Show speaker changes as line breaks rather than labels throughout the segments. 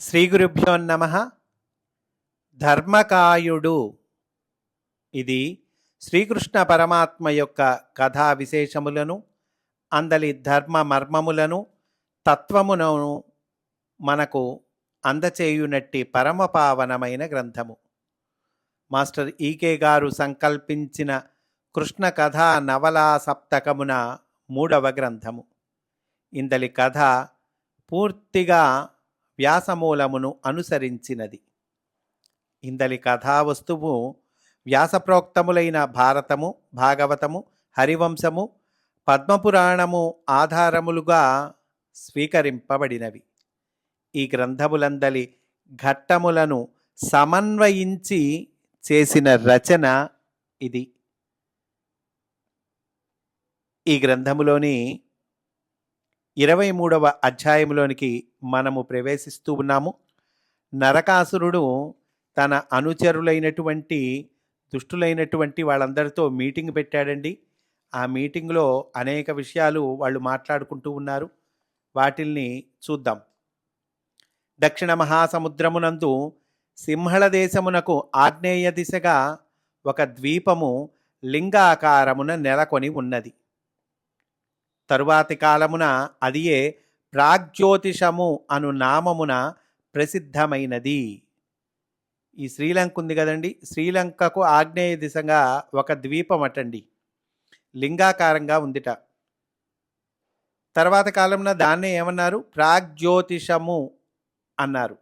శ్రీ గురుభ్యో నమ. ధర్మకాయుడు. ఇది శ్రీకృష్ణ పరమాత్మ యొక్క కథా విశేషములను అందలి ధర్మ మర్మములను తత్వమును మనకు అందచేయునట్టి పరమపావనమైన గ్రంథము. మాస్టర్ ఈకే గారు సంకల్పించిన కృష్ణ కథా నవలా సప్తకమున మూడవ గ్రంథము. ఇందలి కథ పూర్తిగా వ్యాసమూలమును అనుసరించినది. ఇందలి కథావస్తువు వ్యాసప్రోక్తములైన భారతము భాగవతము హరివంశము పద్మపురాణము ఆధారములుగా స్వీకరింపబడినవి. ఈ గ్రంథములందలి ఘట్టములను సమన్వయించి చేసిన రచన ఇది. ఈ గ్రంథములోని ఇరవై మూడవ అధ్యాయంలోనికి మనము ప్రవేశిస్తూ ఉన్నాము. నరకాసురుడు తన అనుచరులైనటువంటి దుష్టులైనటువంటి వాళ్ళందరితో మీటింగ్ పెట్టాడండి. ఆ మీటింగ్లో అనేక విషయాలు వాళ్ళు మాట్లాడుకుంటూ ఉన్నారు. వాటిల్ని చూద్దాం. దక్షిణ మహాసముద్రమునందు సింహళ దేశమునకు ఆగ్నేయ దిశగా ఒక ద్వీపము లింగాకారమున నెలకొని ఉన్నది. తరువాతి కాలమున అదియే ప్రాగ్జ్యోతిషము అను నామమున ప్రసిద్ధమైనది. ఈ శ్రీలంక ఉంది కదండి. శ్రీలంకకు ఆగ్నేయ దిశగా ఒక ద్వీపం అటండి. లింగాకారంగా ఉందిట. తర్వాత కాలంలో దాన్నే ఏమన్నారు? ప్రాగ్జ్యోతిషము అన్నారు.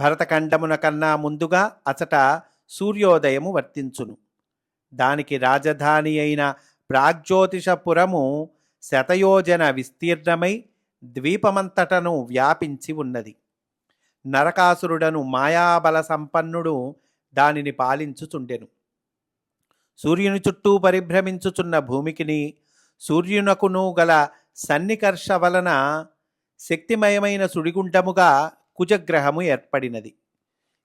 భరతఖండమున కన్నా ముందుగా అచట సూర్యోదయము వర్తించును. దానికి రాజధాని అయిన ప్రాగ్జ్యోతిషపురము శతయోజన విస్తీర్ణమై ద్వీపమంతటను వ్యాపించి ఉన్నది. నరకాసురుడను మాయాబల సంపన్నుడు దానిని పాలించుచుండెను. సూర్యుని చుట్టూ పరిభ్రమించుచున్న భూమికిని సూర్యునకును గల సన్నికర్ష వలన శక్తిమయమైన సుడిగుండముగా కుజగ్రహము ఏర్పడినది.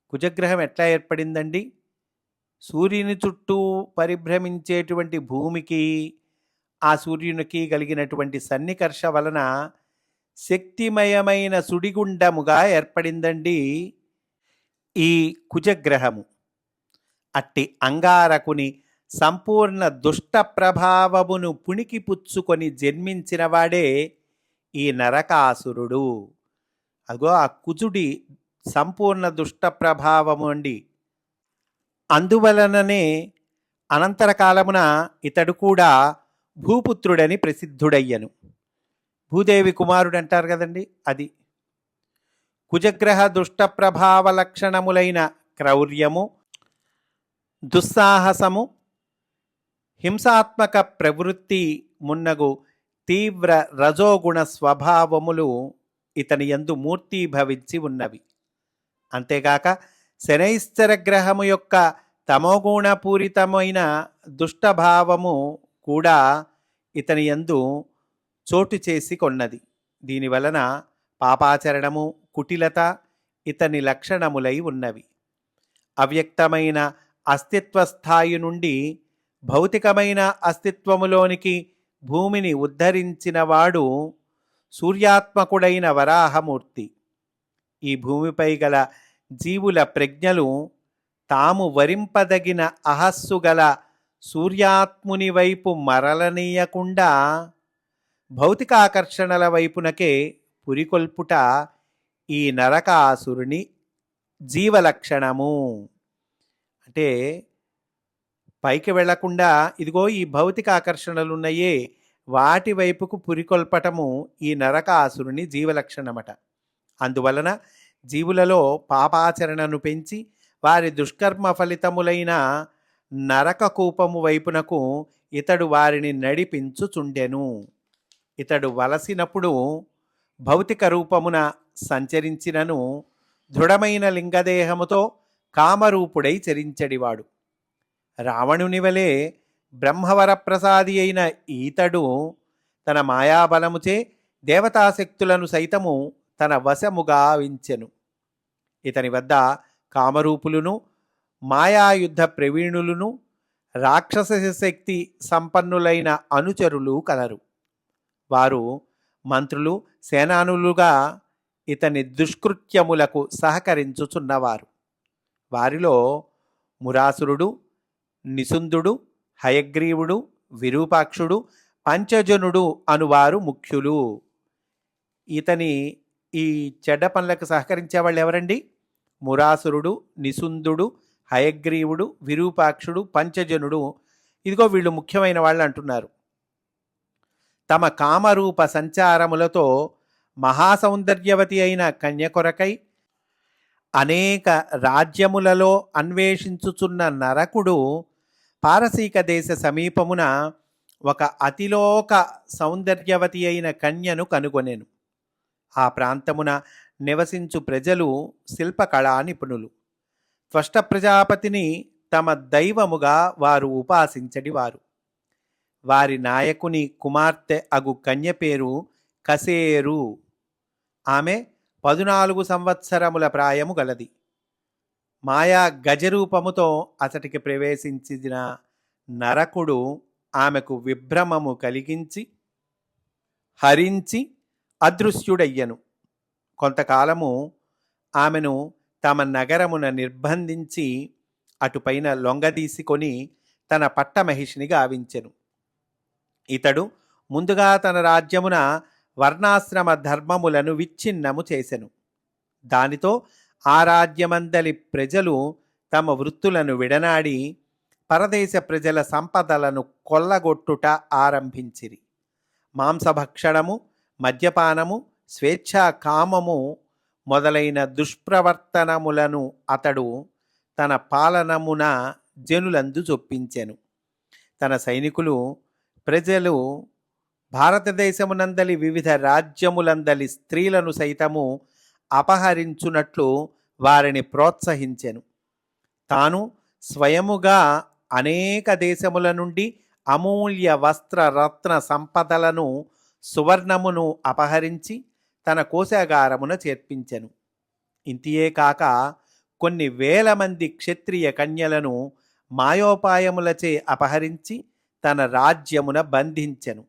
కుజగ్రహం ఎట్లా ఏర్పడిందండి? సూర్యుని చుట్టూ పరిభ్రమించేటువంటి భూమికి ఆ సూర్యునికి కలిగినటువంటి సన్నికర్ష వలన శక్తిమయమైన సుడిగుండముగా ఏర్పడిందండి ఈ కుజగ్రహము. అట్టి అంగారకుని సంపూర్ణ దుష్ట ప్రభావమును పుణికి పుచ్చుకొని జన్మించినవాడే ఈ నరకాసురుడు. అగో ఆ కుజుడి సంపూర్ణ దుష్ట ప్రభావము అండి. అందువలననే అనంతర కాలమున ఇతడు కూడా భూపుత్రుడని ప్రసిద్ధుడయ్యను. భూదేవి కుమారుడు అంటారు కదండి అది. కుజగ్రహ దుష్ట ప్రభావ లక్షణములైన క్రౌర్యము దుస్సాహసము హింసాత్మక ప్రవృత్తి మున్నగు తీవ్ర రజోగుణ స్వభావములు ఇతని యందు మూర్తీభవించి ఉన్నవి. అంతేగాక శనైశ్చర గ్రహము యొక్క తమోగుణపూరితమైన దుష్టభావము కూడా ఇతని యందు చోటు చేసి కొన్నది. దీనివలన పాపాచరణము కుటిలత ఇతని లక్షణములై ఉన్నవి. అవ్యక్తమైన అస్తిత్వ స్థాయి నుండి భౌతికమైన అస్తిత్వములోనికి భూమిని ఉద్ధరించినవాడు సూర్యాత్మకుడైన వరాహమూర్తి. ఈ భూమిపై గల జీవుల ప్రజ్ఞలు తాము వరింపదగిన అహస్సు గల సూర్యాత్ముని వైపు మరలనీయకుండా భౌతికాకర్షణల వైపునకే పురికొల్పుట ఈ నరకాసురుని జీవలక్షణము. అంటే పైకి వెళ్ళకుండా ఇదిగో ఈ భౌతిక వాటి వైపుకు పురికొల్పటము ఈ నరకాసురుని జీవలక్షణమట. అందువలన జీవులలో పాపాచరణను పెంచి వారి దుష్కర్మ ఫలితములైన నరక కూపము వైపునకు ఇతడు వారిని నడిపించుచుండెను. ఇతడు వలసినప్పుడు భౌతిక రూపమున సంచరించినను దృఢమైన లింగదేహముతో కామరూపుడై చరించడివాడు. రావణుని వలె బ్రహ్మవరప్రసాది అయిన ఈతడు తన మాయాబలముచే దేవతాశక్తులను సైతము తన వశముగా వించెను ఇతని వద్ద కామరూపులను మాయాయుద్ధ ప్రవీణులను రాక్షస శక్తి సంపన్నులైన అనుచరులు కలరు. వారు మంత్రులు సేనానులుగా ఇతని దుష్కృత్యములకు సహకరించుచున్నవారు. వారిలో మురాసురుడు నిసుందుడు హయగ్రీవుడు విరూపాక్షుడు పంచజనుడు అనువారు ముఖ్యులు. ఇతని ఈ చెడ్డ పనులకు సహకరించే వాళ్ళు ఎవరండి మురాసురుడు నిసుందుడు హయగ్రీవుడు విరూపాక్షుడు పంచజనుడు. ఇదిగో వీళ్ళు ముఖ్యమైన వాళ్ళు అంటున్నారు. తమ కామరూప సంచారములతో మహాసౌందర్యవతి అయిన కన్య కొరకై అనేక రాజ్యములలో అన్వేషించుచున్న నరకుడు పారసీక దేశ సమీపమున ఒక అతిలోక సౌందర్యవతి అయిన కన్యను కనుగొనెను. ఆ ప్రాంతమున నివసించు ప్రజలు శిల్పకళా నిపుణులు త్వష్ట ప్రజాపతిని తమ దైవముగా వారు ఉపాసించడివారు వారి. నాయకుని కుమార్తె అగు కన్య పేరు కసేరు. ఆమె పదునాలుగు సంవత్సరముల ప్రాయము గలది. మాయా గజరూపముతో అతటికి ప్రవేశించిన నరకుడు ఆమెకు విభ్రమము కలిగించి హరించి అదృశ్యుడయ్యను. కొంతకాలము ఆమెను తమ నగరమున నిర్బంధించి అటుపైన లొంగదీసుకొని తన పట్టమహిషిని గావించెను ఇతడు ముందుగా తన రాజ్యమున వర్ణాశ్రమ ధర్మములను విచ్ఛిన్నము చేసెను. దానితో ఆ రాజ్యమందలి ప్రజలు తమ వృత్తులను విడనాడి పరదేశ ప్రజల సంపదలను కొల్లగొట్టుట ఆరంభించిరి. మాంసభక్షణము మద్యపానము స్వేచ్ఛా కామము మొదలైన దుష్ప్రవర్తనములను అతడు తన పాలనమున జనులందు చొప్పించెను. తన సైనికులు ప్రజలు భారతదేశమునందలి వివిధ రాజ్యములందలి స్త్రీలను సైతము అపహరించునట్లు వారిని ప్రోత్సహించెను. తాను స్వయముగా అనేక దేశముల నుండి అమూల్య వస్త్ర రత్న సంపదలను సువర్ణమును అపహరించి తన కోశాగారమున చేర్పించెను. ఇంతియే కాక కొన్ని వేల మంది క్షత్రియ కన్యలను మాయోపాయములచే అపహరించి తన రాజ్యమున బంధించెను.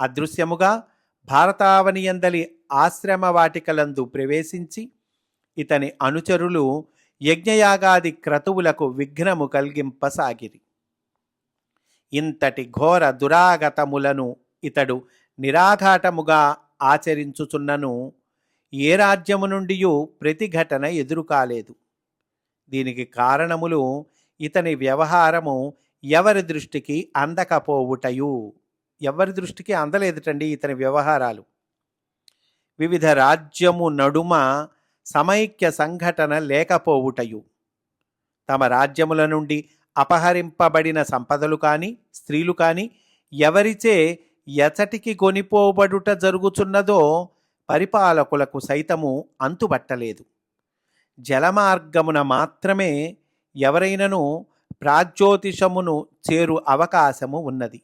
అదృశ్యముగా భారతావనియందలి ఆశ్రమ వాటికలందు ప్రవేశించి ఇతని అనుచరులు యజ్ఞయాగాది క్రతువులకు విఘ్నము కలిగింపసాగిరి. ఇంతటి ఘోర దురాగతములను ఇతడు నిరాఘాటముగా ఆచరించుచున్నను. ఏ రాజ్యము నుండి ప్రతిఘటన ఎదురు కాలేదు దీనికి కారణములు ఇతని వ్యవహారము ఎవరి దృష్టికి అందకపోవుటయు. ఎవరి దృష్టికి అందలేదుటండి ఇతని వ్యవహారాలు. వివిధ రాజ్యము నడుమ సమైక్య సంఘటన లేకపోవుటయు. తమ రాజ్యముల నుండి అపహరింపబడిన సంపదలు కానీ స్త్రీలు కానీ ఎవరిచే ఎచటికి కొనిపోబడుట జరుగుచున్నదో పరిపాలకులకు సైతము అంతుబట్టలేదు. జలమార్గమున మాత్రమే ఎవరైనను ప్రాజ్యోతిషమును చేరు అవకాశము ఉన్నది.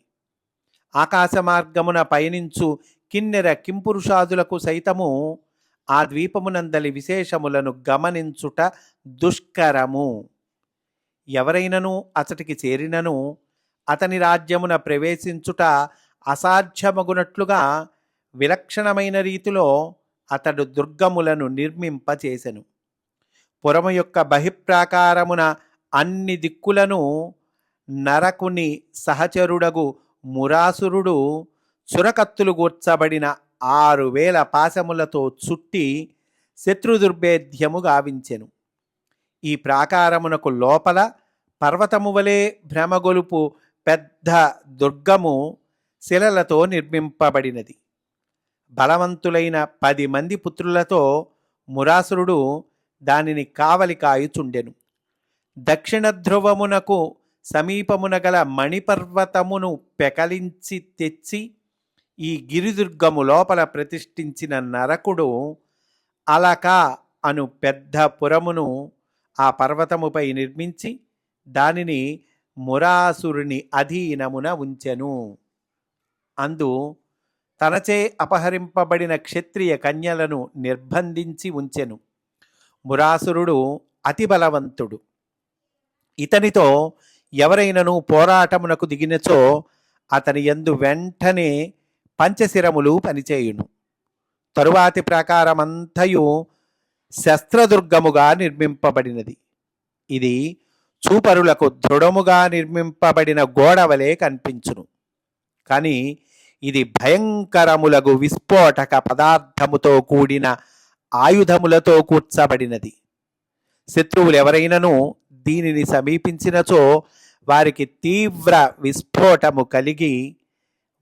ఆకాశ మార్గమున పయనించు కిన్నెర కింపురుషాదులకు సైతము ఆ ద్వీపమునందలి విశేషములను గమనించుట దుష్కరము. ఎవరైనను అతటికి చేరినను అతని రాజ్యమున ప్రవేశించుట అసాధ్యమగునట్లుగా విలక్షణమైన రీతిలో అతడు దుర్గములను నిర్మింపచేసెను. పురము యొక్క బహిప్రాకారమున అన్ని దిక్కులను నరకుని సహచరుడగు మురాసురుడు చురకత్తులు గూర్చబడిన ఆరు వేల పాశములతో చుట్టి శత్రుదుర్భేద్యము గావించెను. ఈ ప్రాకారమునకు లోపల పర్వతము వలె భ్రమగొలుపు పెద్ద దుర్గము శిలలతో నిర్మింపబడినది. బలవంతులైన పది మంది పుత్రులతో మురాసురుడు దానిని కావలి కాయుచుండెను. దక్షిణ ధ్రువమునకు సమీపమున గల మణిపర్వతమును పెకలించి తెచ్చి ఈ గిరిదుర్గము లోపల ప్రతిష్ఠించిన నరకుడు అలక అను పెద్ద పురమును ఆ పర్వతముపై నిర్మించి దానిని మురాసురుని అధీనమున ఉంచెను. అందు తనచే అపహరింపబడిన క్షత్రియ కన్యలను నిర్బంధించి ఉంచెను. మురాసురుడు అతి బలవంతుడు. ఇతనితో ఎవరైనను పోరాటమునకు దిగినచో అతని యందు వెంటనే పంచశిరములు పనిచేయును. తరువాతి ప్రాకారమంతయు శస్త్రదుర్గముగా నిర్మింపబడినది. ఇది చూపరులకు దృఢముగా నిర్మింపబడిన గోడవలే కనిపించును. కానీ ఇది భయంకరములగు విస్ఫోటక పదార్థముతో కూడిన ఆయుధములతో కూర్చబడినది. శత్రువులు ఎవరైనను దీనిని సమీపించినచో వారికి తీవ్ర విస్ఫోటము కలిగి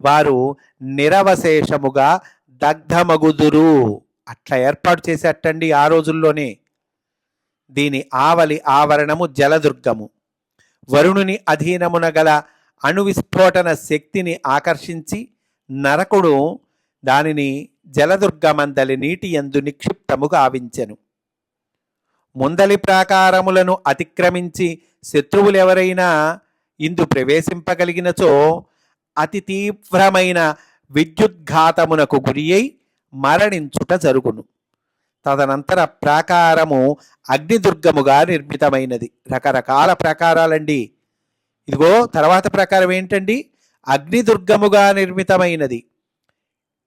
వారు నిరవశేషముగా దగ్ధమగుదురు. అట్లా ఏర్పాటు చేసేటండి ఆ రోజుల్లోనే. దీని ఆవలి ఆవరణము జలదుర్గము. వరుణుని అధీనమున గల అణు విస్ఫోటన శక్తిని ఆకర్షించి నరకుడు దానిని జలదుర్గమందలి నీటి ఎందు నిక్షిప్తము గావించెను. ముందలి ప్రాకారములను అతిక్రమించి శత్రువులెవరైనా ఇందు ప్రవేశింపగలిగినచో అతి తీవ్రమైన విద్యుద్ఘాతమునకు గురి అయి మరణించుట జరుగును. తదనంతర ప్రాకారము అగ్నిదుర్గముగా నిర్మితమైనది. రకరకాల ప్రాకారాలండి. ఇదిగో తర్వాత ప్రకారం ఏంటండి? అగ్నిదుర్గముగా నిర్మితమైనది.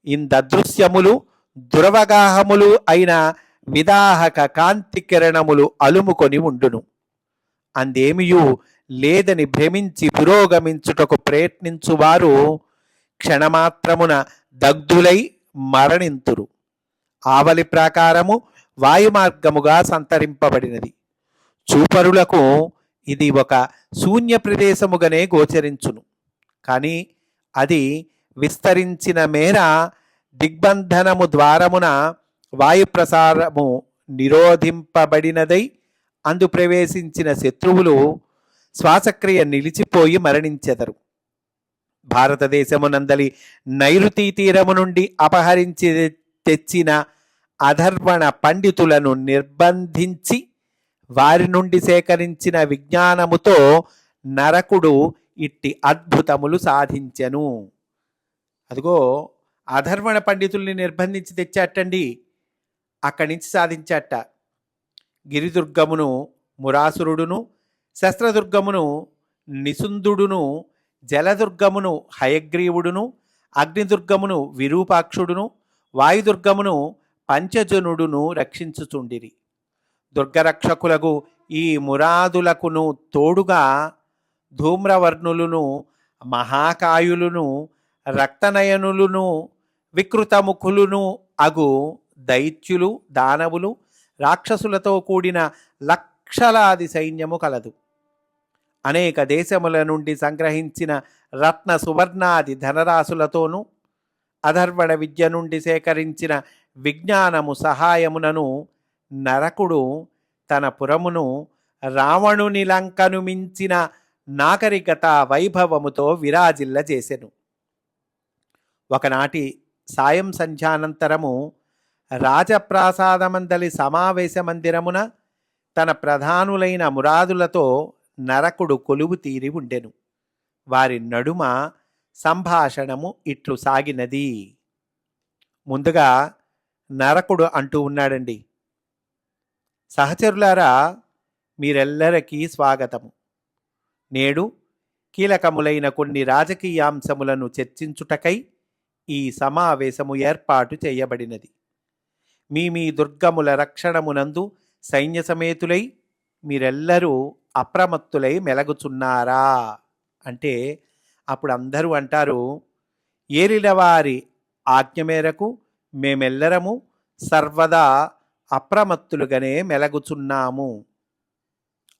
ఇందదృశ్యములు దురవగాహములు అయిన విదాహక కాంతి కిరణములు అలుముకొని ఉండును. అందేమియు లేదని భ్రమించి పురోగమించుటకు ప్రయత్నించువారు క్షణమాత్రమున దగ్ధులై మరణింతురు. ఆవలి ప్రాకారము వాయుమార్గముగా సంతరింపబడినది. చూపరులకు ఇది ఒక శూన్య ప్రదేశముగానే గోచరించును. కానీ అది విస్తరించిన మేర దిగ్బంధనము ద్వారమున వాయు ప్రసారము నిరోధింపబడినదై అందు ప్రవేశించిన శత్రువులు శ్వాసక్రియ నిలిచిపోయి మరణించెదరు. భారతదేశమునందలి నైరుతి తీరము నుండి అపహరించి తెచ్చిన అధర్వణ పండితులను నిర్బంధించి వారి నుండి సేకరించిన విజ్ఞానముతో నరకుడు ఇట్టి అద్భుతములు సాధించెను. అదిగో అధర్వణ పండితుల్ని నిర్బంధించి తెచ్చాటండి అక్కడి నుంచి సాధించాట గిరిదుర్గమును మురాసురుడును శస్త్రదుర్గమును నిసుందుడును జలదుర్గమును హయగ్రీవుడును అగ్నిదుర్గమును విరూపాక్షుడును వాయుదుర్గమును పంచజనుడును రక్షించుచుండిరి. దుర్గరక్షకులకు ఈ మురాదులకును తోడుగా ధూమ్రవర్ణులును మహాకాయులును రక్తనయనులును వికృతముఖులును అగు దైత్యులు దానవులు రాక్షసులతో కూడిన లక్షలాది సైన్యము కలదు. అనేక దేశముల నుండి సంగ్రహించిన రత్న సువర్ణాది ధనరాశులతోనూ అధర్వణ విద్య నుండి సేకరించిన విజ్ఞానము సహాయమునను నరకుడు తన పురమును రావణుని లంకను మించిన నాగరికత వైభవముతో విరాజిల్ల చేసెను. ఒకనాటి సాయం సంధ్యానంతరము రాజప్రాసాదమందలి సమావేశ మందిరమున తన ప్రధానులైన మురాదులతో నరకుడు కొలువు తీరి ఉండెను. వారి నడుమ సంభాషణము ఇట్లు సాగినది. ముందుగా నరకుడు అంటూ ఉన్నాడండి. సహచరులారా మీరెల్లరికీ స్వాగతము. నేడు కీలకములైన కొన్ని రాజకీయాంశములను చర్చించుటకై ఈ సమావేశము ఏర్పాటు చేయబడినది. మీ మీ దుర్గముల రక్షణమునందు సైన్య సమేతులై మీరెల్లరూ అప్రమత్తులై మెలగుచున్నారా? అంటే అప్పుడు అందరూ అంటారు ఏరిలవారి ఆజ్ఞ మేరకు మేమెల్లరము సర్వదా అప్రమత్తులుగానే మెలగుచున్నాము.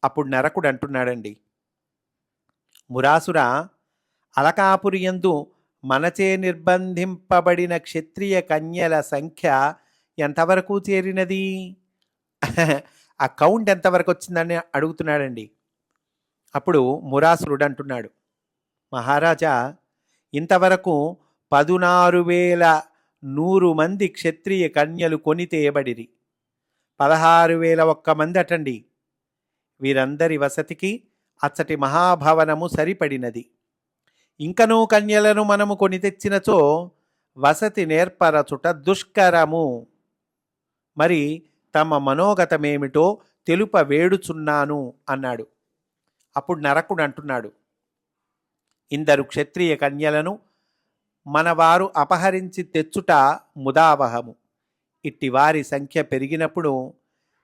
అప్పుడు నరకుడు అంటున్నాడండి మురాసుర అలకాపురియందు మనచే నిర్బంధింపబడిన క్షత్రియ కన్యల సంఖ్య ఎంతవరకు చేరినది? ఆ కౌంట్ ఎంతవరకు వచ్చిందని అడుగుతున్నాడండి. అప్పుడు మురాసురుడు అంటున్నాడు మహారాజా ఇంతవరకు పదునారు వేల నూరు మంది క్షత్రియ కన్యలు కొని తేయబడిరి. పదహారు వేల ఒక్క మంది అటండి వీరందరి వసతికి అచ్చటి మహాభవనము సరిపడినది. ఇంకనూ కన్యలను మనము కొని తెచ్చినచో వసతి నేర్పరచుట దుష్కరము. మరి తమ మనోగతమేమిటో తెలుప వేడుచున్నాను అన్నాడు. అప్పుడు నరకుడు అంటున్నాడు ఇందరు క్షత్రియ కన్యలను మనవారు అపహరించి తెచ్చుట ముదావహము. ఇట్టి వారి సంఖ్య పెరిగినప్పుడు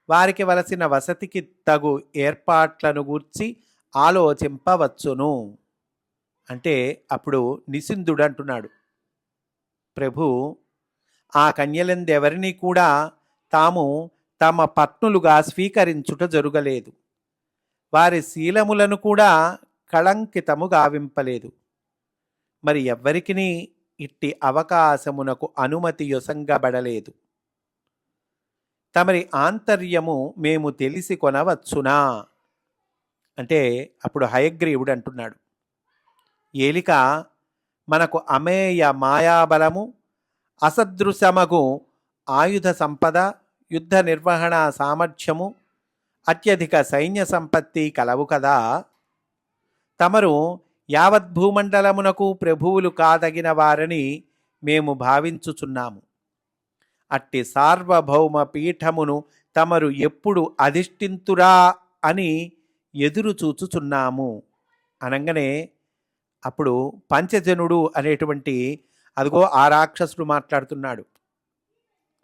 వారికి వలసిన వసతికి తగు ఏర్పాట్లను గూర్చి ఆలోచింపవచ్చును. అంటే అప్పుడు నిసింధుడు అంటున్నాడు ప్రభు ఆ కన్యలందెవరినీ కూడా తాము తమ పత్నులుగా స్వీకరించుట జరుగలేదు. వారి శీలములను కూడా కళంకితము గావింపలేదు. మరి ఎవ్వరికిని ఇట్టి అవకాశమునకు అనుమతి యొసంగబడలేదు. తమరి ఆంతర్యము మేము తెలిసి కొనవచ్చునా? అంటే అప్పుడు హయగ్రీవుడు అంటున్నాడు ఏలిక మనకు అమేయ మాయాబలము అసదృశమగు ఆయుధ సంపద యుద్ధ నిర్వహణ సామర్థ్యము అత్యధిక సైన్య సంపత్తి కలవు కదా? తమరు యావద్భూమండలమునకు ప్రభువులు కాదగిన వారని మేము భావించుచున్నాము. అట్టి సార్వభౌమ పీఠమును తమరు ఎప్పుడు అధిష్ఠింతురా అని ఎదురు చూచుచున్నాము అనగానే అప్పుడు పంచజనుడు అనేటువంటి అదిగో ఆ రాక్షసుడు మాట్లాడుతున్నాడు.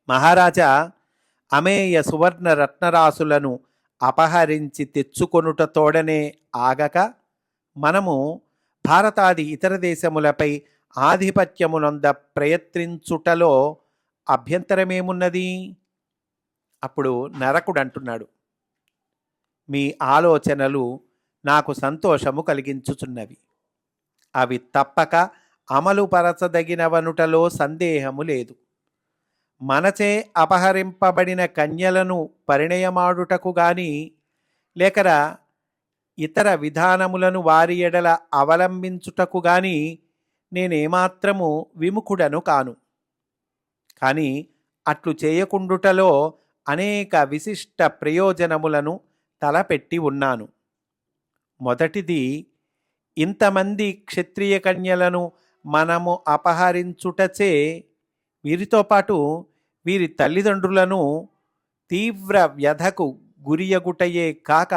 మహారాజా అమేయ సువర్ణ రత్నరాసులను అపహరించి తెచ్చుకొనుట తోడనే ఆగక మనము భారతాది ఇతర దేశములపై ఆధిపత్యమునంద ప్రయత్నించుటలో అభ్యంతరమేమున్నది? అప్పుడు నరకుడు అంటున్నాడు మీ ఆలోచనలు నాకు సంతోషము కలిగించుచున్నవి. అవి తప్పక అమలుపరచదగినవనుటలో సందేహము లేదు. మనచే అపహరింపబడిన కన్యలను పరిణయమాడుటకు గాని లేకరా ఇతర విధానములను వారి ఎడల అవలంబించుటకు గాని నేనేమాత్రము విముఖుడను కాను. కానీ అట్లు చేయకుండుటలో అనేక విశిష్ట ప్రయోజనములను తలపెట్టి ఉన్నాను. మొదటిది ఇంతమంది క్షత్రియ కన్యలను మనము అపహరించుటచే వీరితో పాటు వీరి తల్లిదండ్రులను తీవ్ర వ్యధకు గురియగుటయే కాక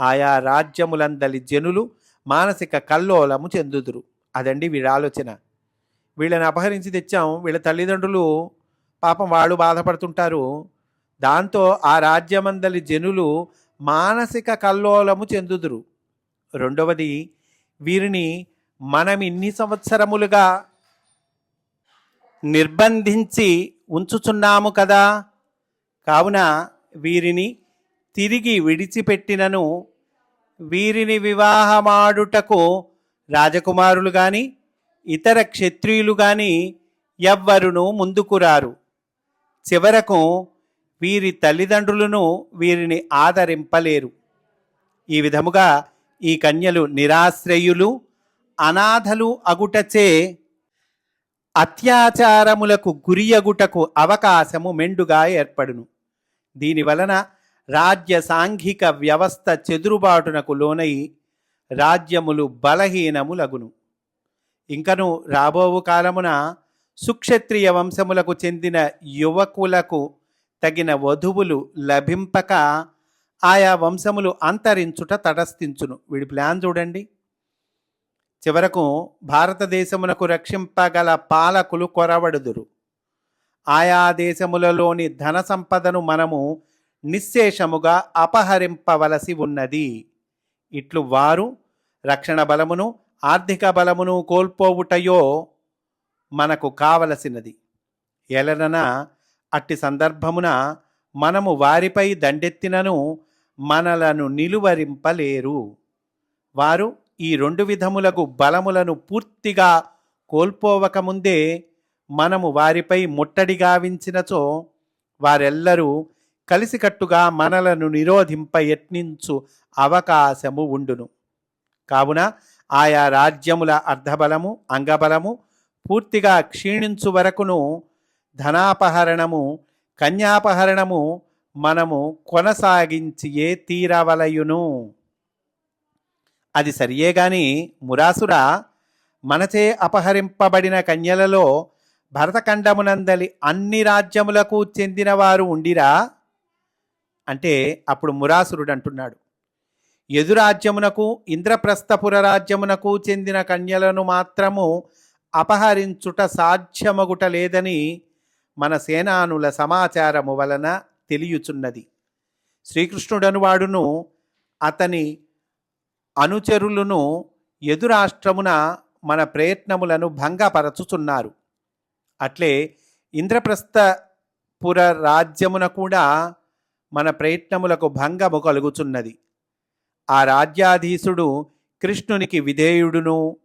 ఆయా రాజ్యములందలి జనులు మానసిక కల్లోలము చెందుదురు. అదండి వీళ్ళ ఆలోచన. వీళ్ళని అపహరించి తెచ్చాం. వీళ్ళ తల్లిదండ్రులు పాపం వాళ్ళు బాధపడుతుంటారు. దాంతో ఆ రాజ్యమందలి జనులు మానసిక కల్లోలము చెందుదురు. రెండవది వీరిని మనం ఇన్ని సంవత్సరములుగా నిర్బంధించి ఉంచుచున్నాము కదా. కావున వీరిని తిరిగి విడిచిపెట్టినను వీరిని వివాహమాడుటకు రాజకుమారులు కానీ ఇతర క్షత్రియులు కానీ ఎవ్వరును ముందుకురారు చివరకు వీరి తల్లిదండ్రులను వీరిని ఆదరింపలేరు. ఈ విధముగా ఈ కన్యలు నిరాశ్రయులు అనాథలు అగుటచే అత్యాచారములకు గురియగుటకు అవకాశము మెండుగా ఏర్పడును. దీని వలన రాజ్య సాంఘిక వ్యవస్థ చెదురుబాటునకు లోనై రాజ్యములు బలహీనములగును. ఇంకను రాబోవు కాలమున సుక్షత్రియ వంశములకు చెందిన యువకులకు తగిన వధువులు లభింపక ఆయా వంశములు అంతరించుట తటస్థించును. వీడి ప్లాన్ చూడండి. చివరకు భారతదేశమునకు రక్షింపగల పాలకులు కొరవడుదురు. ఆయా దేశములలోని ధన సంపదను మనము నిశ్శేషముగా అపహరింపవలసి ఉన్నది. ఇట్లు వారు రక్షణ బలమును ఆర్థిక బలమును కోల్పోవుటయో మనకు కావలసినది. ఎలనన అట్టి సందర్భమున మనము వారిపై దండెత్తినను మనలను నిలువరింపలేరు. వారు ఈ రెండు విధములకు బలములను పూర్తిగా కోల్పోవకముందే మనము వారిపై ముట్టడి గావించినచో వారెల్లరూ కలిసికట్టుగా మనలను నిరోధింప యత్నించు అవకాశము ఉండును. కావున ఆయా రాజ్యముల అర్ధబలము అంగబలము పూర్తిగా క్షీణించు వరకును ధనాపహరణము కన్యాపహరణము మనము కొనసాగించియే తీరవలయును. అది సరియే గాని మురాసుర మనచే అపహరింపబడిన కన్యలలో భరతఖండమునందలి అన్ని రాజ్యములకు చెందినవారు ఉండిరా? అంటే అప్పుడు మురాసురుడు అంటున్నాడు ఎదురాజ్యమునకు ఇంద్రప్రస్థపుర రాజ్యమునకు చెందిన కన్యలను మాత్రము అపహరించుట సాధ్యమగుట లేదని మన సేనానుల సమాచారము వలన తెలియుచున్నది. శ్రీకృష్ణుడనువాడును అతని అనుచరులను ఎదురాష్ట్రమున మన ప్రయత్నములను భంగపరచుచున్నారు. అట్లే ఇంద్రప్రస్థపుర రాజ్యమున కూడా మన ప్రయత్నములకు భంగము కలుగుచున్నది. ఆ రాజ్యాధీశుడు కృష్ణునికి విధేయుడును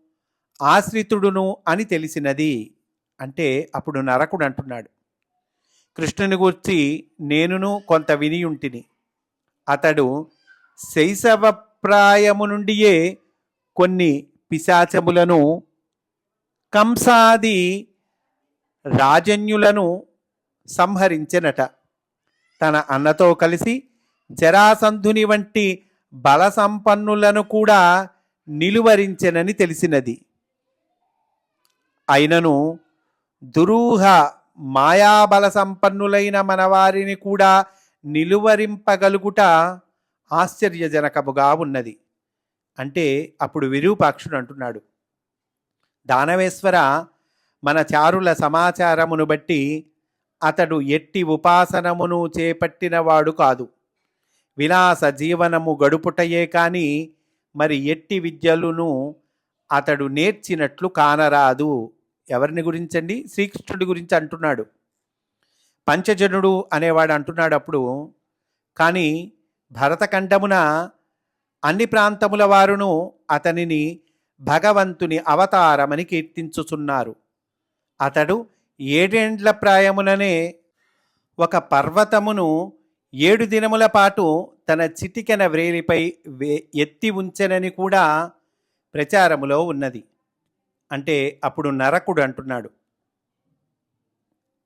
ఆశ్రితుడును అని తెలిసినది. అంటే అప్పుడు నరకుడు అంటున్నాడు. కృష్ణుని గూర్చి నేనును కొంత వినియుంటిని అతడు శైశవప్రాయము నుండియే కొన్ని పిశాచములను కంసాది రాజన్యులను సంహరించినట. తన అన్నతో కలిసి జరాసంధుని వంటి బలసంపన్నులను కూడా నిలువరించెనని తెలిసినది. అయినను దురూహ మాయాబల సంపన్నులైన మనవారిని కూడా నిలువరింపగలుగుట ఆశ్చర్యజనకముగా ఉన్నది. అంటే అప్పుడు విరూపాక్షుడు అంటున్నాడు దానవేశ్వర మన చారుల సమాచారమును బట్టి అతడు ఎట్టి ఉపాసనమును చేపట్టినవాడు కాదు. విలాస జీవనము గడుపుటయే కాని మరి ఎట్టి విద్యలును అతడు నేర్చినట్లు కానరాదు. ఎవరిని గురించండి? శ్రీకృష్ణుడి గురించి అంటున్నాడు. పంచజనుడు అనేవాడు అంటున్నాడు అప్పుడు. కానీ భరతకంఠమున అన్ని ప్రాంతముల వారును అతనిని భగవంతుని అవతారమని కీర్తించుచున్నారు. అతడు ఏడేండ్ల ప్రాయముననే ఒక పర్వతమును ఏడు దినముల పాటు తన చిటికెన వ్రేలిపై వే- ఎత్తి ఉంచెనని కూడా ప్రచారములో ఉన్నది. అంటే అప్పుడు నరకుడు అంటున్నాడు.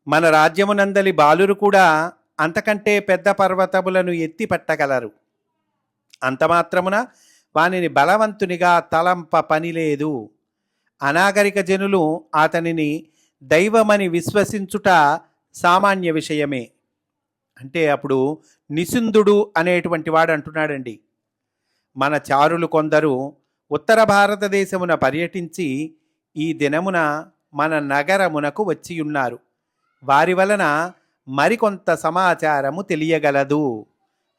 మన రాజ్యమునందలి బాలురు కూడా అంతకంటే పెద్ద పర్వతములను ఎత్తి పట్టగలరు. అంత మాత్రమున వానిని బలవంతునిగా తలంప పని లేదు. అనాగరిక జనులు అతనిని దైవమని విశ్వసించుట సామాన్య విషయమే. అంటే అప్పుడు నిసుందుడు అనేటువంటి వాడు అంటున్నాడండి. మన చారులు కొందరు ఉత్తర భారతదేశమున పర్యటించి ఈ దినమున మన నగరమునకు వచ్చియున్నారు. వారి వలన మరికొంత సమాచారము తెలియగలదు.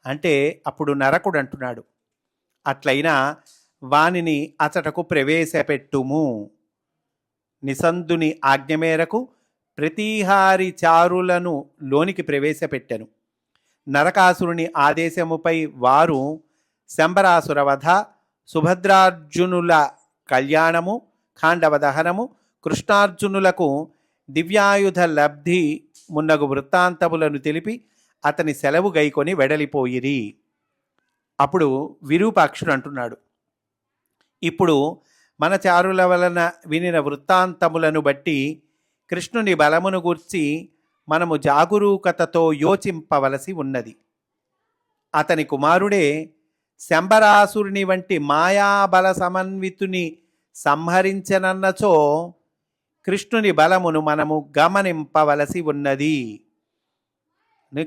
అంటే అప్పుడు నరకుడు అంటున్నాడు. అట్లయినా వానిని అతటకు ప్రవేశపెట్టుము. నిసందుని ఆజ్ఞ మేరకు ప్రతీహారి చారులను లోనికి ప్రవేశపెట్టెను. నరకాసురుని ఆదేశముపై వారు శంబరాసుర వధ సుభద్రార్జునుల కళ్యాణము ఖాండవ దహనము కృష్ణార్జునులకు దివ్యాయుధ లబ్ధి మున్నగు వృత్తాంతములను తెలిపి అతని సెలవు గైకొని వెడలిపోయిరి. అప్పుడు విరూపాక్షుడు అంటున్నాడు ఇప్పుడు మన చారుల వలన వినిన వృత్తాంతములను బట్టి కృష్ణుని బలమును గూర్చి మనము జాగరూకతతో యోచింపవలసి ఉన్నది. అతని కుమారుడే శంబరాసురుని వంటి మాయాబల సమన్వితుని సంహరించనన్నచో కృష్ణుని బలమును మనము గమనింపవలసి ఉన్నది.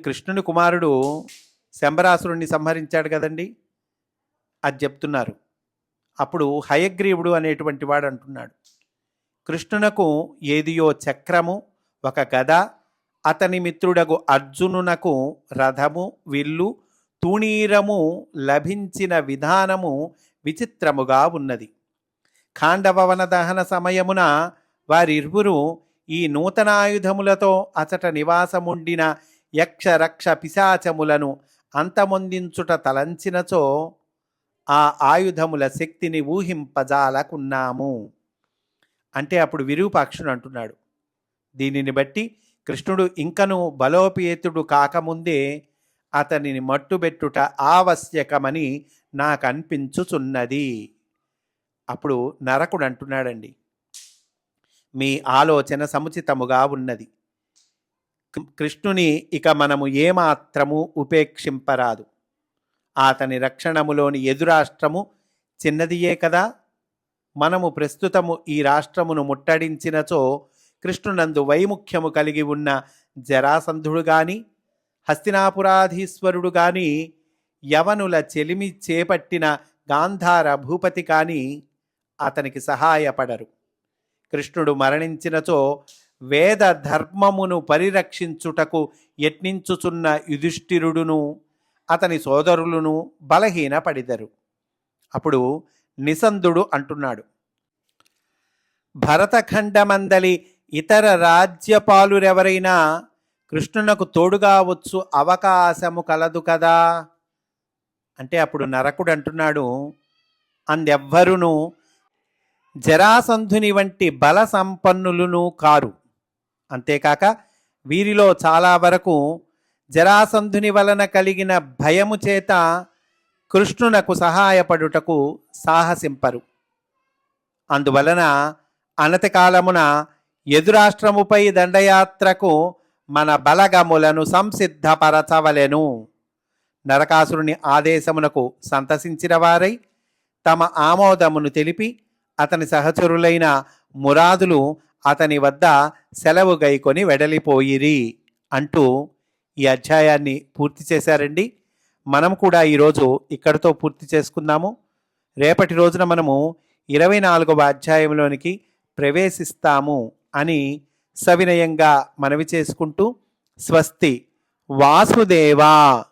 కృష్ణుని కుమారుడు శంబరాసురుణ్ణి సంహరించాడు కదండి? అది చెప్తున్నారు. అప్పుడు హయగ్రీవుడు అనేటువంటి వాడు అంటున్నాడు. కృష్ణునకు ఏదియో చక్రము ఒక గద అతని మిత్రుడగు అర్జునునకు రథము విల్లు తూణీరము లభించిన విధానము విచిత్రముగా ఉన్నది. ఖాండభవన దహన సమయమున వారిరువురు ఈ నూతనాయుధములతో అచట నివాసముండిన యక్షరక్ష పిశాచములను అంతమొందించుట తలంచినచో ఆ ఆయుధముల శక్తిని ఊహింపజాలకున్నాము. అంటే అప్పుడు విరూపాక్షుడు అంటున్నాడు. దీనిని బట్టి కృష్ణుడు ఇంకను బలోపేతుడు కాకముందే అతనిని మట్టుబెట్టుట ఆవశ్యకమని నాకు అనిపించుచున్నది అప్పుడు నరకుడు అంటున్నాడండి. మీ ఆలోచన సముచితముగా ఉన్నది. కృష్ణుని ఇక మనము ఏమాత్రము ఉపేక్షింపరాదు. అతని రక్షణములోని ఎదురాష్ట్రము చిన్నదియే కదా. మనము ప్రస్తుతము ఈ రాష్ట్రమును ముట్టడించినచో కృష్ణునందు వైముఖ్యము కలిగి ఉన్న జరాసంధుడు గాని హస్తినాపురాధీశ్వరుడు గాని యవనుల చెలిమి చేపట్టిన గాంధార భూపతి కానీ అతనికి సహాయపడరు. కృష్ణుడు మరణించినచో వేద ధర్మమును పరిరక్షించుటకు యత్నించుచున్న యుధిష్ఠిరుడును అతని సోదరులను బలహీనపడిదరు. అప్పుడు నిసందుడు అంటున్నాడు భరతఖండమందలి ఇతర రాజ్యపాలురెవరైనా కృష్ణునకు తోడుగా వచ్చు అవకాశము కలదు కదా? అంటే అప్పుడు నరకుడు అంటున్నాడు అందెవ్వరును జరాసంధుని వంటి బల సంపన్నులను కారు. అంతేకాక వీరిలో చాలా వరకు జరాసంధుని వలన కలిగిన భయము చేత కృష్ణునకు సహాయపడుటకు సాహసింపరు. అందువలన అనతి కాలమున ఎదురాష్ట్రముపై దండయాత్రకు మన బలగములను సంసిద్ధపరచవలెను. నరకాసురుని ఆదేశమునకు సంతసించిన వారై తమ ఆమోదమును తెలిపి అతని సహచరులైన మురాదులు అతని వద్ద సెలవు గైకొని వెడలిపోయిరి అంటూ ఈ అధ్యాయాన్ని పూర్తి చేశారండి. మనం కూడా ఈరోజు ఇక్కడితో పూర్తి చేసుకుందాము. రేపటి రోజున మనము ఇరవై నాలుగవ అధ్యాయంలోనికి ప్రవేశిస్తాము అని సవినయంగా మనవి చేసుకుంటూ స్వస్తి. వాసుదేవా!